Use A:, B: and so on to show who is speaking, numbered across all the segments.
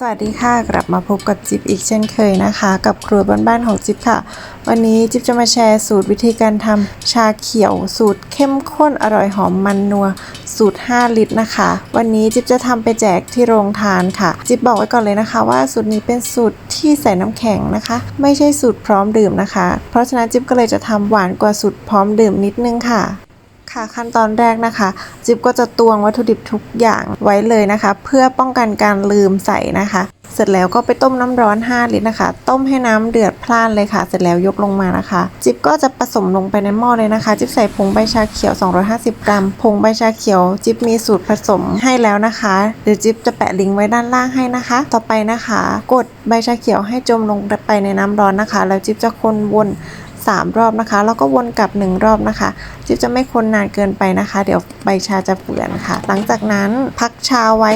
A: สวัสดีค่ะ กลับมาพบกับจิ๊บอีกเช่นเคยนะคะ กับครัวบ้านๆของจิ๊บค่ะ วันนี้จิ๊บจะมาแชร์สูตรวิธีการทำชาเขียว สูตรเข้มข้นอร่อยหอมมันนัว สูตร 5 ลิตรนะคะ วันนี้จิ๊บจะทำไปแจกที่โรงทานค่ะ จิ๊บบอกไว้ก่อนเลยนะคะ ว่าสูตรนี้เป็นสูตรที่ใส่น้ำแข็งนะคะ ไม่ใช่สูตรพร้อมดื่มนะคะ เพราะฉะนั้นจิ๊บก็เลยจะทำหวานกว่าสูตรพร้อมดื่มนิดนึงค่ะ ค่ะขั้นตอนแรกนะคะ จิ๊บก็จะตวงวัตถุดิบทุกอย่างไว้เลยนะคะ เพื่อป้องกันการลืมใส่นะคะ เสร็จแล้วก็ไปต้มน้ำร้อน 5 ลิตรนะคะ ต้มให้น้ำเดือดพล่านเลยค่ะ เสร็จแล้วยกลงมานะคะ จิ๊บก็จะผสมลงไปในหม้อเลยนะคะ จิ๊บใส่ผงใบชาเขียว 250 กรัม ผงใบชาเขียว จิ๊บมีสูตรผสมให้แล้วนะคะ เดี๋ยวจิ๊บจะแปะลิงก์ไว้ด้านล่างให้นะคะ ต่อไปนะคะ กดใบชาเขียวให้จมลงไปในน้ำร้อนนะคะ แล้วจิ๊บจะคนวน 3 รอบนะคะ แล้วก็วนกลับ 1 รอบนะคะจิ๊บจะไม่คนนานเกินไปนะคะ เดี๋ยวใบชาจะเปื่อนค่ะ หลังจากนั้นพักชาไว้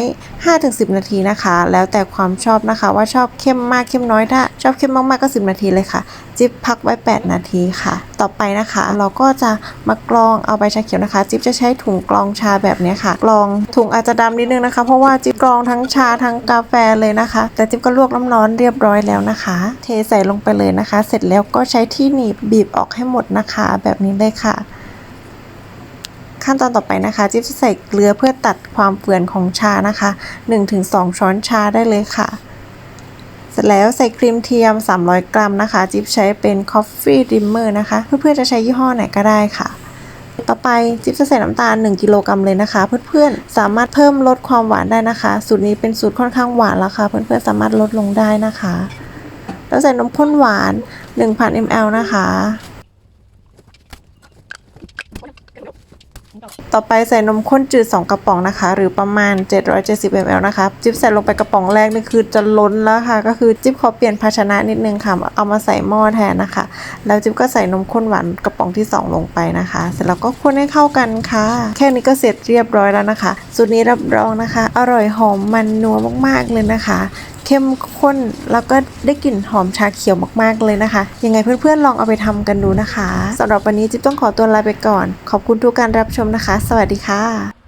A: 5-10 นาทีนะคะ แล้วแต่ความชอบนะคะ ว่าชอบเข้มมากเข้มน้อยถ้าชอบเข้มมากๆก็ 10 นาทีเลยค่ะ จิ๊บพักไว้ 8 นาทีค่ะ ต่อไปนะคะ เราก็จะมากรองเอาใบชาเขียวนะคะ จิ๊บจะใช้ถุงกรองชาแบบนี้ค่ะ กรองถุงอาจจะดำนิดนึงนะคะ เพราะว่าจิ๊บกรองทั้งชาทั้งกาแฟเลยนะคะ แต่จิ๊บก็ลวกน้ำร้อนเรียบร้อยแล้วนะคะ เทใส่ลงไปเลยนะคะ เสร็จแล้วก็ใช้ที่หนีบบีบออกให้หมดนะคะ แบบนี้เลยค่ะขั้นตอนต่อไปนะคะ จิ๊บจะใส่เกลือเพื่อตัดความเฟื่อนของชานะคะ 1-2 ช้อนชาได้เลยค่ะ ร็จแล้วใส่ครีมเทียม 300 กรัมนะคะ จิ๊บใช้เป็น Coffee Dimmer นะคะ เพื่อนๆจะใช้ยี่ห้อไหนก็ได้ค่ะ ต่อไปจิ๊บจะใส่น้ำตาล 1 กิโลกรัมเลยนะคะ เพื่อนๆ สามารถเพิ่มลดความหวานได้นะคะ สูตรนี้เป็นสูตรค่อนข้างหวานแล้วค่ะ เพื่อนๆ สามารถลดลงได้นะคะ แล้วใส่นมข้นหวาน 1,000 ml นะคะ ต่อไปใส่นมข้นจืด 2 กระป๋องนะคะ หรือประมาณ 770 ml นะคะ จิ๊บใส่ลงไปกระป๋องแรกนี่คือจะล้นแล้วค่ะ ก็คือจิ๊บขอเปลี่ยนภาชนะนิดนึงค่ะ เอามาใส่หม้อแทนนะคะ แล้วจิ๊บก็ใส่นมข้นหวานกระป๋องที่ 2 ลงไปนะคะ เสร็จแล้วก็คนให้เข้ากันค่ะ แค่นี้ก็เสร็จเรียบร้อยแล้วนะคะ สูตรนี้รับรองนะคะ อร่อยหอมมันนัวมากๆเลยนะคะ เข้มข้น แล้วก็ได้กลิ่นหอมชาเขียวมากๆเลยนะคะ ยังไงเพื่อนๆลองเอาไปทำกันดูนะคะสำหรับวันนี้จิ๊บต้องขอตัวลาไปก่อน ขอบคุณทุกการรับชมนะคะ สวัสดีค่ะ